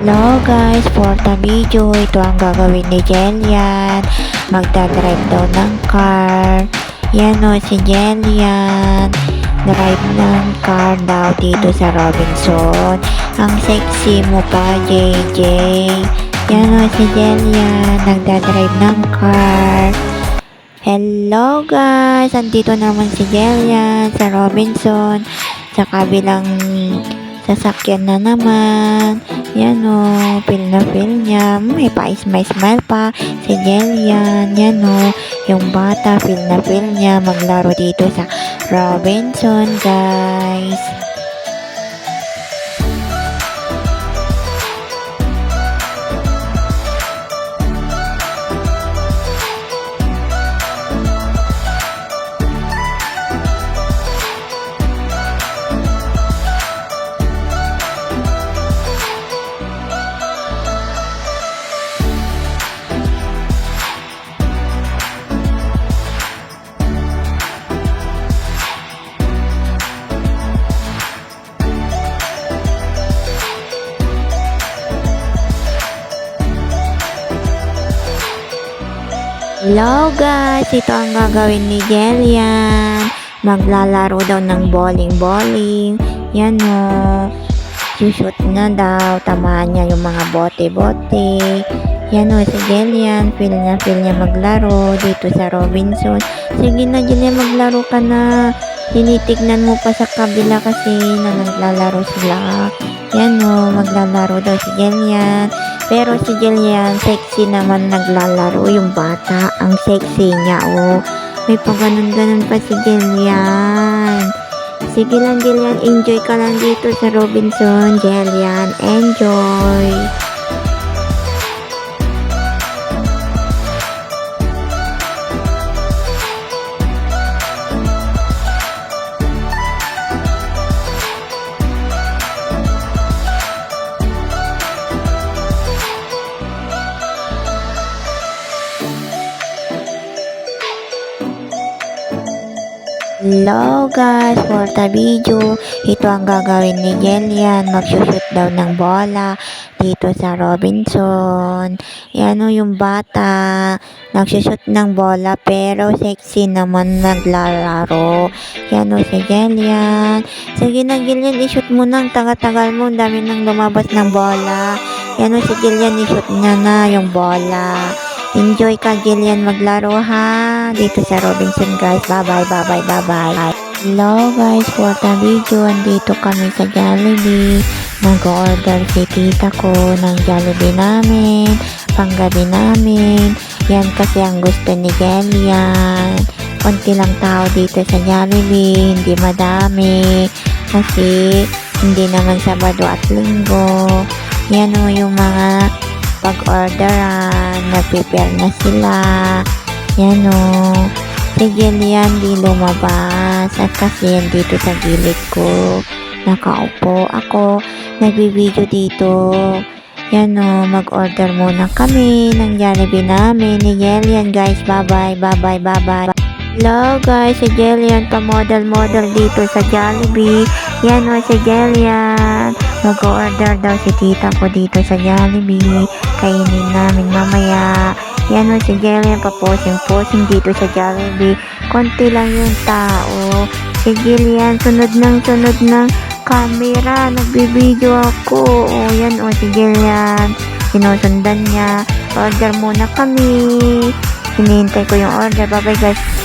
Hello guys, for the video, ito ang gagawin ni Jelian. Magdadrive daw ng car. Yan o, si Jelian. Drive ng car daw dito sa Robinson. Ang sexy mo pa, JJ. Yan o, si Jelian. Nagdadrive ng car. Hello guys! Andito naman si Jelian sa Robinson. Sa kabilang sasakyan na naman. Yan o, feel na feel niya. May pa-smile-smile pa si Jelian. Yan o, yung bata, feel na feel niya maglaro dito sa Robinson, guys. Hello guys! Ito ang gagawin ni Jelian. Maglalaro daw ng bowling-bowling. Yan o. Shoot na daw. Tamaan niya yung mga bote-bote. Yan o, si Jelian. Feel na feel niya maglaro dito sa Robinson. Sige na, Jelian, maglaro ka na. Tinitignan mo pa sa kabila kasi na naglalaro sila. Yan o, maglalaro daw si Jelian. Pero si Jillian, sexy naman naglalaro yung bata. Ang sexy niya, oh. May pa ganun-ganun pa si Jillian. Sige lang, Jillian. Enjoy ka lang dito sa Robinson. Jillian, enjoy. Hello guys, for the video, ito ang gagawin ni Jillian. Magsushoot daw ng bola dito sa Robinson. Yan o yung bata. Nagsushoot ng bola pero sexy naman naglalaro. Yan o si Jillian. Sige na Jillian, ishoot mo nang taga-tagal mo. Dami nang lumabas ng bola. Yan o si Jillian, ishoot niya na yung bola. Enjoy ka, Jillian, maglaro ha. Dito sa Robinson, guys. Bye-bye, bye-bye, bye-bye. Hello, guys. For the video, andito kami sa Jollibee. Nag-order si tita ko ng Jollibee namin. Panggabi namin. Yan kasi ang gusto ni Jillian. Konti lang tao dito sa Jollibee. Hindi madami. Kasi hindi naman Sabado at Linggo. Yan o yung mga pag-orderan, nag-prepare na sila. Yan o. Si Jillian di lumabas at kasi dito sa gilid ko. Nakaupo ako. Nagbibideo dito. Yan o, mag-order muna kami ng Jollibee namin ni Jillian guys. Bye-bye, bye-bye, bye-bye. Hello guys, si Jillian pa-model-model dito sa Jollibee. Yan o, si Jillian. Mag-order daw si tita ko dito sa Jollibee. Kainin namin mamaya. Yan o, si Jillian paposing-posing dito sa Jollibee. Konti lang yung tao. Si Jillian, sunod ng sunod ng camera. Nagbibideo ako. O, yan o, si Jillian. Sinusundan niya. Order muna kami. Hinihintay ko yung order. Bye-bye guys.